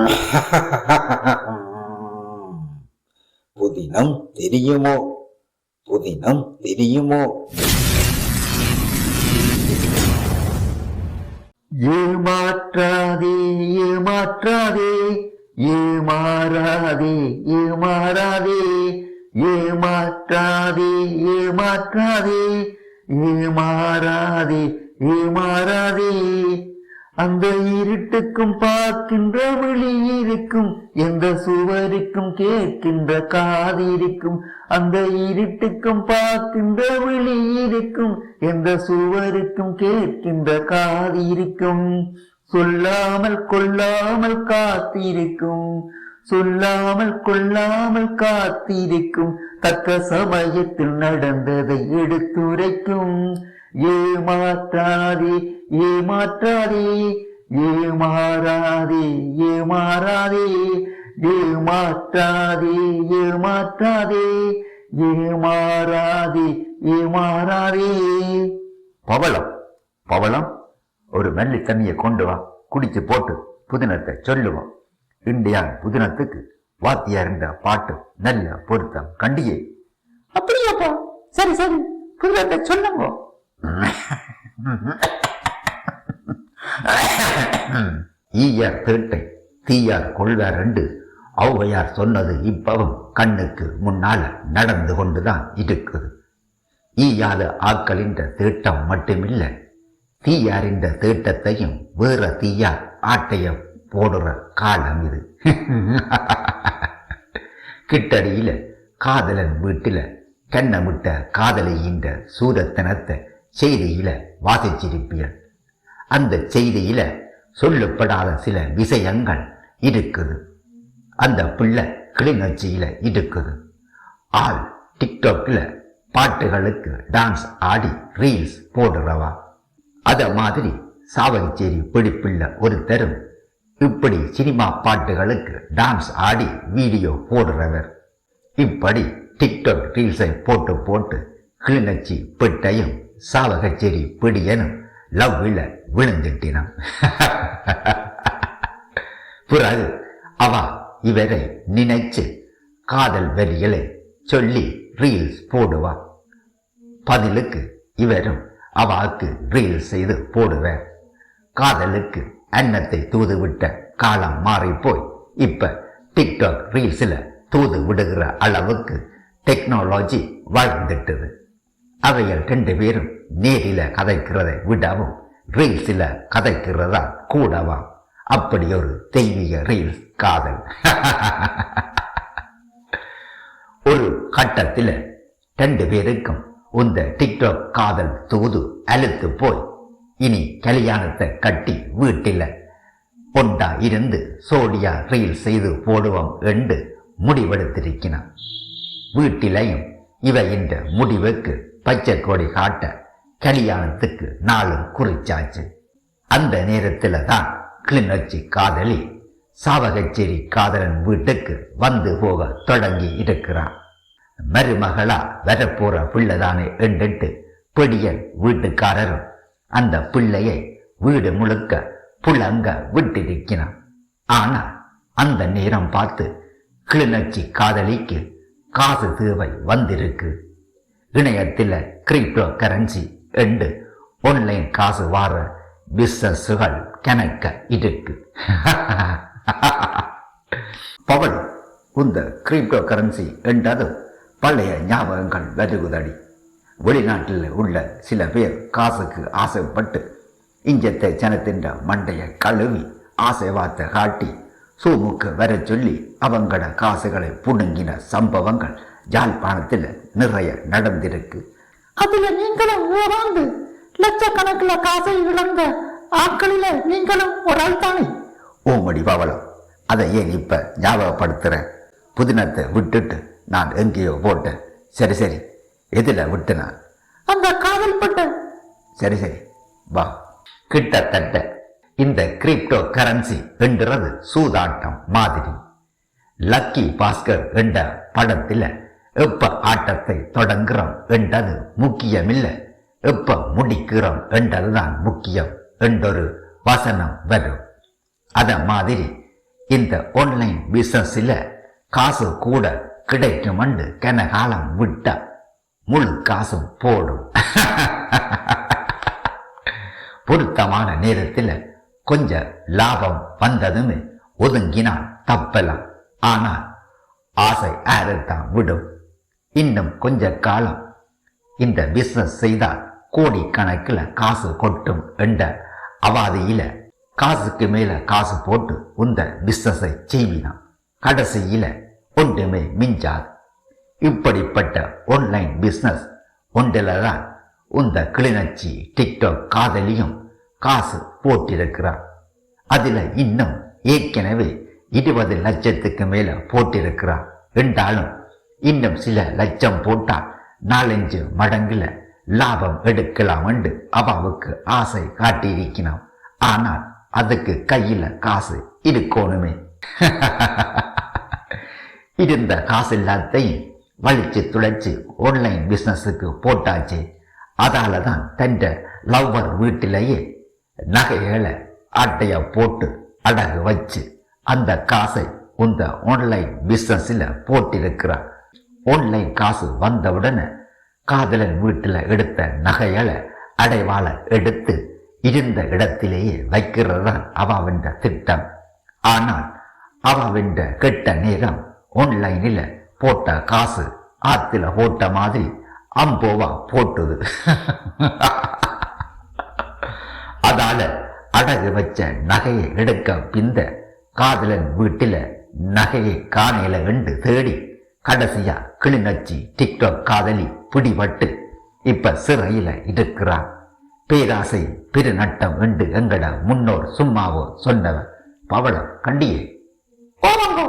புதினம் தெரியுமோ? புதினம் தெரியுமோ? ஏமாற்றாதே ஏமாற்றாதே ஏமாறாதே ஏமாறாதே ஏமாற்றாதே ஏமாற்றாதே ஏமாறாதே ஏமாறாதே. அந்த இருட்டுக்கும் பார்க்கின்ற விழி இருக்கும் எந்த சுவருக்கும் கேட்கின்ற காது இருக்கும் அந்த இருட்டுக்கும் பார்க்கின்ற விழி இருக்கும் எந்த சுவருக்கும் கேட்கின்ற காது இருக்கும். சொல்லாமல் கொள்ளாமல் காத்திருக்கும் சொல்லாமல் கொள்ளாமல் காத்திருக்கும் தக்க சமயத்தில் நடந்ததை எடுத்துரைக்கும். ஏமாற்றாதே ஏமாற்றாதே ஏமாறாதே ஏமாறாதே ஏமாற்றாதே ஏமாற்றாதே ஏமாறாதே ஏமாறாதே. பவளம் பவளம் ஒரு மெல்லி தண்ணியை கொண்டு வா குடிச்சு போட்டு புதினத்தை சொல்லுவோம். இந்தியா புதினத்துக்கு வாத்தியா இருந்த பாட்டு நல்ல பொருத்தம் கண்டியே. அப்படியாப்பா சரி சரி புதினத்தை சொல்லுங்க. ஈயார் தேட்டை தீயார் கொள்வார் ரெண்டு. ஔவையார் சொன்னது இப்பவும் கண்ணுக்கு முன்னால் நடந்து கொண்டுதான் இருக்குது. ஈயாத ஆக்களின்ற தீட்டம் மட்டுமில்லை தீயாரின்ற தீட்டத்தையும் வேற தீயார் ஆட்டைய போடுற காலம் இது. கிட்டடியில காதலன் வீட்டில கண்ணமிட்ட காதலையின்ற சூரத்தனத்தை செய்தியில வாசிச்சிருப்பீர்கள் அந்த செய்தியில சொல்லப்படாத சில விஷயங்கள் இருக்குது. அந்த பிள்ளை கிளிநொச்சியில இருக்குது. ஆள் டிக்டாக்ல பாட்டுகளுக்கு டான்ஸ் ஆடி ரீல்ஸ் போடுறவா. அத மாதிரி சாவகச்சேரி பிடிப்புள்ள ஒரு தரும் இப்படி சினிமா பாட்டுகளுக்கு டான்ஸ் ஆடி வீடியோ போடுறவர். இப்படி டிக்டாக் ரீல்ஸை போட்டு போட்டு கிளிநொச்சி பெட்டையும் சாவகச்சேரி பிடியனும் லவ்வில் விழுந்துட்டினான். பிறகு அவ இவரை நினைச்சு காதல் வரிகளை சொல்லி ரீல்ஸ் போடுவா. பதிலுக்கு இவரும் அவாக்கு ரீல்ஸ் செய்து போடுவேன் காதலுக்கு அன்னத்தை தூது விட்ட காலம் மாறி போய் இப்ப டிக்டாக் ரீல்ஸில் தூது விடுகிற அளவுக்கு டெக்னாலஜி வளர்ந்துட்டது. அவைகள் ரெண்டு பேரும் நேரில கதைக்கிறதை விடவும் ரீல்ஸில் கதைக்கிறதா கூடவா? அப்படி ஒரு தெய்வீக ரீல்ஸ் காதல். ஒரு கட்டத்தில் ரெண்டு பேருக்கும் இந்த டிக்டாக் காதல் தூது அழுத்து போய் இனி கல்யாணத்தை கட்டி வீட்டில் பொண்டா இருந்து சோடியா ரீல் செய்து போடுவோம் என்று முடிவெடுத்திருக்கிறான். வீட்டிலையும் இவ இந்த முடிவுக்கு பச்சை கொடி காட்ட கல்யாணத்துக்கு நாளும் குறிச்சாச்சு. அந்த நேரத்தில் தான் கிளிநொச்சி காதலி சாவகச்சேரி காதலன் வீட்டுக்கு வந்து போக தொடங்கி இருக்கிறான். மருமகளா வரப்போற பிள்ளைதானே என்றிட்டு பெடியல் வீட்டுக்காரரும் அந்த பிள்ளையை வீடு முழுக்க புலங்க விட்டிருக்கிறான். ஆனா அந்த நேரம் பார்த்து கிளிநொச்சி காதலிக்கு காசு தேவை வந்திருக்கு. இணையத்தில் கிரிப்டோ கரன்சி என்று ஆன்லைன் காசு வார பிசினஸ்கள் கணக்க இருக்கு. பவல் இந்த கிரிப்டோ கரன்சி என்றது பழைய ஞாபகங்கள் வருகுதடி வெளிநாட்டில் உள்ள சில பேர் காசுக்கு ஆசைப்பட்டு இஞ்சத்தை ஜனத்தின் மண்டைய கழுவி ஆசை வார்த்தை காட்டி சூமுக்கு வர சொல்லி அவங்கள காசுகளை புடுங்கின சம்பவங்கள். யாழ்ப்பாணத்தில் நிறைய நடந்திருக்கு. அதுல நீங்களும் ஓராண்டு லட்சக்கணக்கில் காசை இழந்த ஆட்களில நீங்களும் ஒரு ஆள் தானே ஓமடி பவளம் அதை ஏன் இப்ப ஞாபகப்படுத்துற புதினத்தை விட்டுட்டு நான் எங்கேயோ போட்டேன். சரி சரி. எதுல விட்டுனா? அந்த காதல் பட்ட சரி சரி. வா. கிட்டத்தட்ட இந்த கிரிப்டோ கரன்சி என்றது சூதாட்டம் மாதிரி. லக்கி பாஸ்கர் என்ற படத்தில் எப்ப ஆட்டத்தை தொடங்குறோம் என்றது முக்கியமில்லை. எப்ப முடிக்கிறோம் என்றதுதான் முக்கியம் என்றொரு வசனம் வரும். அத மாதிரி இந்த ஆன்லைன் பிசினஸ்ல காசு கூட கிடைக்குமென்று கனகாலம் விட்டா முழு காசும் போடும். பொருத்தமான நேரத்தில் கொஞ்சம் லாபம் வந்ததுமே ஒதுங்கினால் தப்பலாம். ஆனால் ஆசை ஆறத்தான் விடும். இன்னும் கொஞ்ச காலம். இந்த பிஸ்னஸ் செய்தால் கோடி கணக்கில் காசு கொட்டும் என்ற அவாதியில காசுக்கு மேல காசு போட்டு உந்த பிஸ்னஸை செய்வினான். கடைசியில ஒன்றுமே மிஞ்சாது. இப்படிப்பட்ட ஆன்லைன் பிஸ்னஸ் ஒன்றில் தான் உந்த கிளிநொச்சி டிக்டாக் காதலியும் காசு போட்டிருக்கிறார். அதில் இன்னும் ஏற்கனவே இருபது லட்சத்துக்கு மேலே போட்டிருக்கிறார். என்றாலும் இன்னும் சில லட்சம் போட்டால் நாலஞ்சு மடங்குல லாபம் எடுக்கலாம் என்று அவாவுக்கு ஆசை காட்டியிருக்கிறான். ஆனால் அதுக்கு கையில காசு இருக்கணுமே. இருந்த காசு எல்லாத்தையும் வலிச்சு துளைச்சு ஆன்லைன் பிஸ்னஸுக்கு போட்டாச்சு. அதால தான் தந்த லவ்வர் வீட்டிலேயே நகைகளை ஆட்டைய போட்டு அடகு வச்சு அந்த காசை உந்த ஆன்லைன் பிஸ்னஸில் போட்டிருக்கிறார் ஆன்லைன் காசு வந்தவுடனே காதலன் வீட்டில் எடுத்த நகைகளை அடைவாள எடுத்து இருந்த இடத்திலேயே வைக்கிறது தான் அவாவின் திட்டம். ஆனால் அவாவின் கெட்ட நேரம் ஆன்லைனில் போட்ட காசு ஆத்துல போட்ட மாதிரி அம்போவா போட்டுது. அதால அடகு வச்ச நகையை எடுக்க பிந்த காதலன் வீட்டில் நகையை காணையில வெண்டு தேடி கடைசியா கிளிநொச்சி டிக்டாக் காதலி பிடிபட்டு இப்ப சிறையில இருக்கிறா. பேராசை பெருநட்டம் என்று எங்கட முன்னோர் சும்மாவோ சொன்னவன் பவளம் கண்டியே. ஓமங்கோ